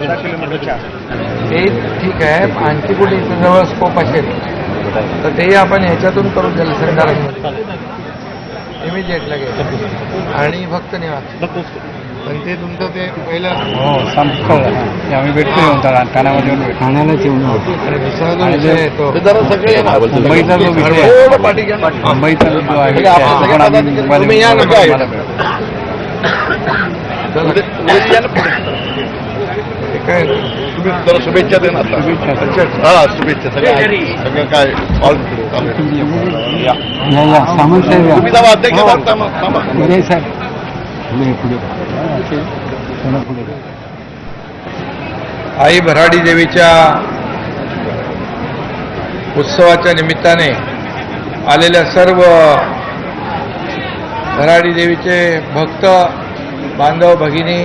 दहा किलोमीटरच्या. ते ठीक आहे आणखी कुठे इथं जवळ स्कोप असेल तर तेही आपण ह्याच्यातून करू जलसंधारण इमिजिएट लगेच. आणि फक्त निवास पण ते तुमचं ते पहिलं हो संपतो आम्ही भेटतो येऊन त्याला ठाण्यामध्ये येऊन ठाण्यालाच येऊन मुंबईचा जो विषय. मुंबईचा जो आहे तुम्ही जरा शुभेच्छा दे ना आता. शुभेच्छा. हा शुभेच्छा. सगळं सगळं काय ऑल सामंत. तुम्ही जावा अध्यक्ष थांबा साहेब. पुढे आई भराडी देवीच्या उत्सवाच्या निमित्ताने आलेल्या सर्व भराडी देवीचे भक्त बांधव भगिनी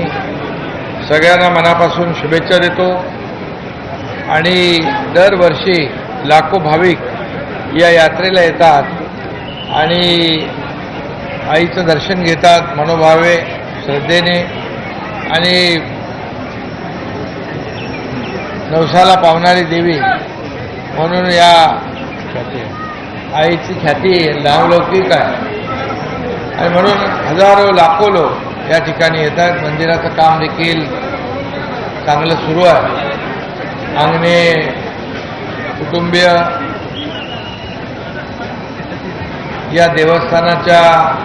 सगळ्यांना मनापासून शुभेच्छा देतो. आणि दरवर्षी लाखो भाविक या यात्रेला येतात आणि आईचं दर्शन घेतात मनोभावे श्रद्धेने. आणि नवसाला पावणारी देवी म्हणून या आईची ख्याती नावलौकिक आहे. आणि म्हणून हजारो लाखो लोक या ठिकाणी येतात. मंदिराचं काम देखील चांगलं सुरू आहे. अंगणे कुटुंबीय या देवस्थानाच्या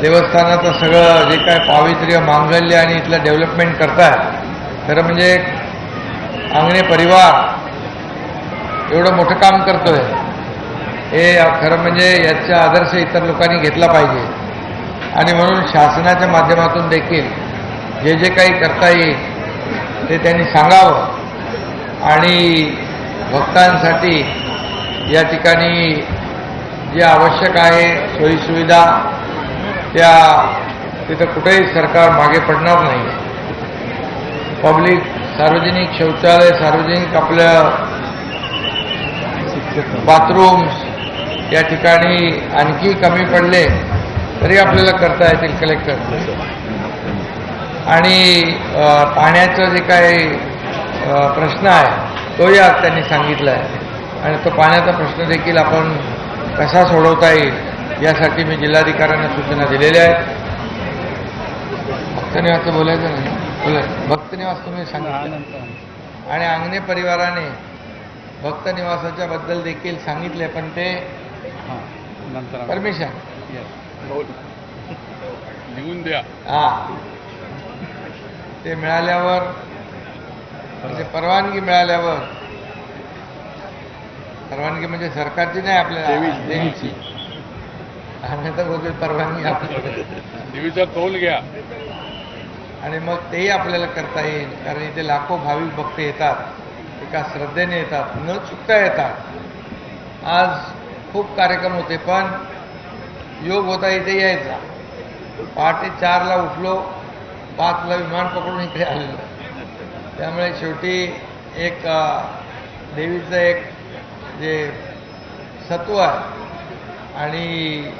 देवस्थानाचं सगळं जे काय पावित्र्य मांगल्य आणि इथलं डेव्हलपमेंट करतायत. खरं म्हणजे अंगणे परिवार एवढं मोठं काम करतोय. हे खरं म्हणजे याचा आदर्श इतर लोकांनी घेतला पाहिजे. आणि म्हणून शासनाच्या माध्यमातून देखील जे जे काही करता येईल ते त्यांनी सांगावं. आणि भक्तांसाठी या ठिकाणी जे आवश्यक आहे सोयीसुविधा त्या तिथं कुठेही सरकार मागे पडणार नाही. पब्लिक सार्वजनिक शौचालय सार्वजनिक आपलं बाथरूम्स या ठिकाणी आणखी कमी पडले. तरी आपल्याला करता येतील कलेक्टर आणि पाण्याचं जे काही प्रश्न आहे तोही आज त्यांनी सांगितला आहे. आणि तो पाण्याचा प्रश्न देखील आपण कसा सोडवता येईल यासाठी मी जिल्हाधिकाऱ्यांना सूचना दिलेल्या आहेत. भक्तनिवासचं बोलायचं नाही. बोलायचं भक्तनिवास तुम्ही सांगितलं. आणि अंगणे परिवाराने भक्त निवासाच्या बद्दल देखील सांगितले पण ते परमिशन. लिहून द्या. हा. ते मिळाल्यावर म्हणजे परवानगी मिळाल्यावर परवानगी म्हणजे सरकारची नाही आपल्याला देवीची. आम्ही तर बोलतो परवानगी देवीचा कौल घ्या. आणि मग तेही आपल्याला करता येईल कारण इथे लाखो भाविक भक्त येतात एका श्रद्धेने येतात न चुकता येतात. आज खूप कार्यक्रम होते पण योग होता इथे यायचा. पहाटे चारला उठलो पाचला विमान पकडून इकडे आलेलो. त्यामुळे शेवटी एक देवीचं एक जे सत्व आहे आणि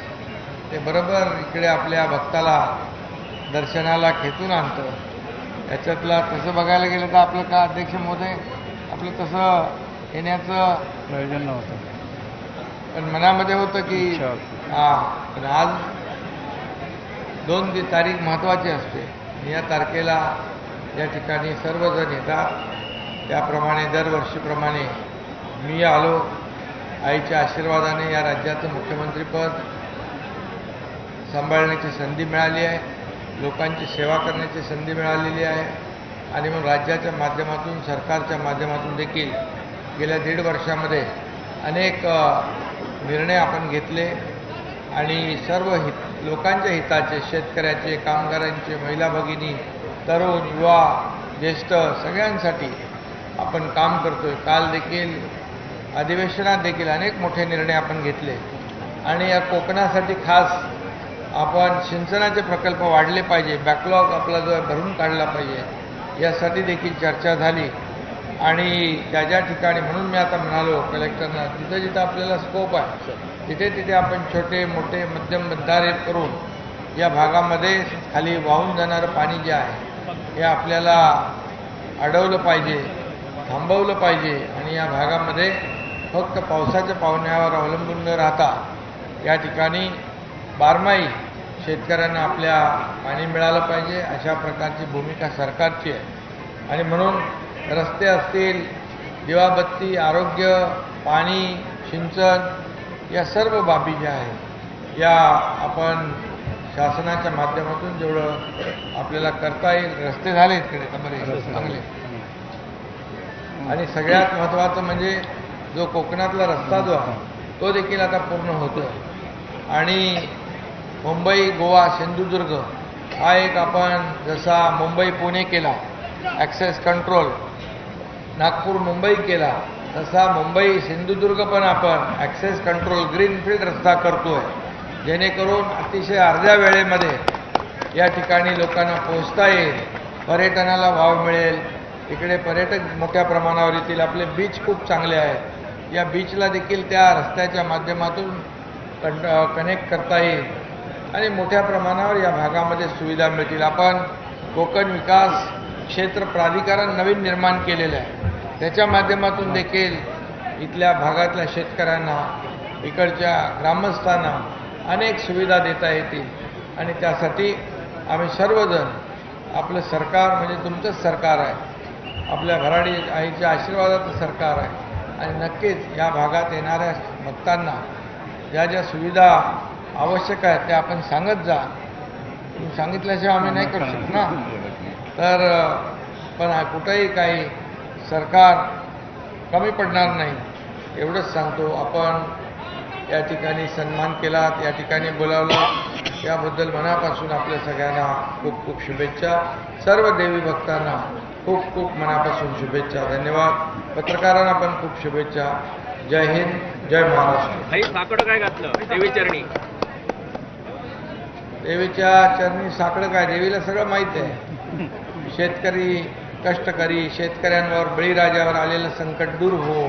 ते बरोबर इकडे आपल्या भक्ताला दर्शनाला खेचून आणतं. याच्यातला तसं बघायला गेलं तर आपलं का अध्यक्ष महोदय आपलं तसं येण्याचं प्रयोजन नव्हतं. पण मनामध्ये होतं की. हा पण आज दोन ती तारीख महत्त्वाची असते. या तारखेला या ठिकाणी सर्वजण येतात. त्याप्रमाणे दरवर्षीप्रमाणे मी आलो. आईच्या आशीर्वादाने या राज्याचं मुख्यमंत्रीपद सांभाळण्याची संधी मिळाली आहे. लोकांची सेवा करण्याची संधी मिळालेली आहे. आणि मग राज्याच्या माध्यमातून सरकारच्या माध्यमातून देखील गेल्या दीड वर्षामध्ये अनेक निर्णय आपण घेतले आणि सर्व हित लोकांच्या हिताचे शेतकऱ्याचे कामगारांचे महिला भगिनी तरुण युवा ज्येष्ठ सगळ्यांसाठी आपण काम करतो आहे काल देखील अधिवेशनात देखील अनेक मोठे निर्णय आपण घेतले. आणि या कोकणासाठी खास आपण सिंचनाचे प्रकल्प वाढले पाहिजे. बॅकलॉग आपला जो भरून काढला पाहिजे. यासाठी देखील चर्चा झाली. आणि त्या ज्या ठिकाणी म्हणून मी आता म्हणालो कलेक्टरना जिथं जिथं आपल्याला स्कोप आहे तिथे तिथे आपण छोटे मोठे मध्यम बंधारे करून या भागामध्ये खाली वाहून जाणारं पाणी जे आहे हे आपल्याला अडवलं पाहिजे थांबवलं पाहिजे आणि या भागामध्ये फक्त पावसाच्या पावण्यावर अवलंबून न राहता या ठिकाणी बारमाही शेतकऱ्यांना आपल्या पाणी मिळालं पाहिजे अशा प्रकारची भूमिका सरकारची आहे. आणि म्हणून रस्ते असतील दिवाबत्ती आरोग्य पाणी सिंचन या सर्व बाबी ज्या आहेत या आपण शासनाच्या माध्यमातून जेवढं आपल्याला करता येईल रस्ते झाले इकडे बरे चांगले. आणि सगळ्यात महत्त्वाचं म्हणजे जो कोकणातला रस्ता जो आहे तो देखील आता पूर्ण होतो आहे आणि मुंबई गोवा सिंधुदुर्ग हा एक आपण जसा मुंबई पुणे केला ॲक्सेस कंट्रोल नागपूर मुंबई केला तसा मुंबई सिंधुदुर्ग पण आपण ॲक्सेस कंट्रोल ग्रीनफील्ड रस्ता करतो आहे जेणेकरून अतिशय अर्ध्या वेळेमध्ये या ठिकाणी लोकांना पोहोचता येईल. पर्यटनाला वाव मिळेल. इकडे पर्यटक मोठ्या प्रमाणावर येतील. आपले बीच खूप चांगले आहेत. या बीचला देखील त्या रस्त्याच्या माध्यमातून कं कनेक्ट करता येईल. आणि मोठ्या प्रमाणावर या भागामध्ये सुविधा मिळतील. आपण कोकण विकास क्षेत्र प्राधिकरण नवीन निर्माण केलेलं आहे. त्याच्या माध्यमातून देखील इथल्या भागातल्या शेतकऱ्यांना इकडच्या ग्रामस्थांना अनेक सुविधा देता येतील. आणि त्यासाठी आम्ही सर्वजण आपलं सरकार म्हणजे तुमचंच सरकार आहे. आपल्या भराडी आईच्या आशीर्वादाचं सरकार आहे. आणि नक्कीच या भागात येणाऱ्या भक्तांना ज्या ज्या सुविधा आवश्यक आहेत त्या आपण सांगत जा. तुम्ही सांगितल्याशिवाय आम्ही नाही करू शकत ना? तर पण कुठंही काही सरकार कमी पडणार नाही. एवढंच सांगतो आपण या ठिकाणी सन्मान केला या ठिकाणी बोलावलं. याबद्दल मनापासून आपल्या सगळ्यांना खूप खूप शुभेच्छा. सर्व देवी भक्तांना खूप खूप मनापासून शुभेच्छा. धन्यवाद. पत्रकारांना पण खूप शुभेच्छा. जय हिंद जय महाराष्ट्र. साकडं काय घातलं? देवी चरणी. देवीच्या चरणी साकडं काय? देवीला सगळं माहीत आहे. शेतकरी कष्टकरी शेतकऱ्यांवर बळीराजावर आलेलं संकट दूर हो.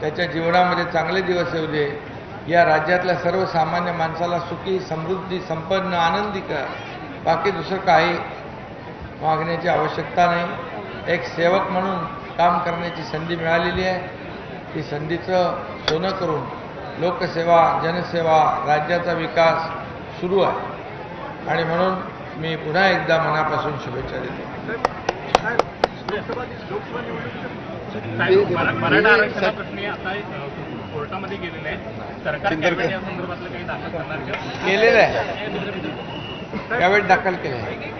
त्याच्या जीवनामध्ये चांगले दिवस येऊ दे. या राज्यातल्या सर्वसामान्य माणसाला सुखी समृद्धी संपन्न आनंदी कर. बाकी दुसरं काही मागण्याची आवश्यकता नाही. एक सेवक म्हणून काम करण्याची संधी मिळालेली आहे. ती संधीचं सोनं करून लोकसेवा जनसेवा राज्याचा विकास सुरू आहे. आणि म्हणून मी पुन्हा एकदा मनापासून शुभेच्छा देतो. मराठा आरक्षणाप्रश्नी आता अ, कोर्टामध्ये गेलेले आहे सरकार कॅबिनेट या संदर्भातलं काही दाखल करणार का? केलेलं आहे. यावेळी दाखल केलं आहे.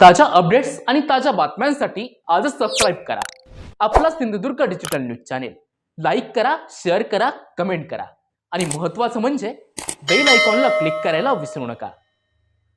ताज्या अपडेट्स आणि ताज्या बातम्यांसाठी आजच सबस्क्राईब करा. आपला Sindhudurg digital news channel like करा शेअर करा कमेंट करा. आणि महत्त्वाचं म्हणजे बेल आयकॉनला क्लिक करायला विसरू नका.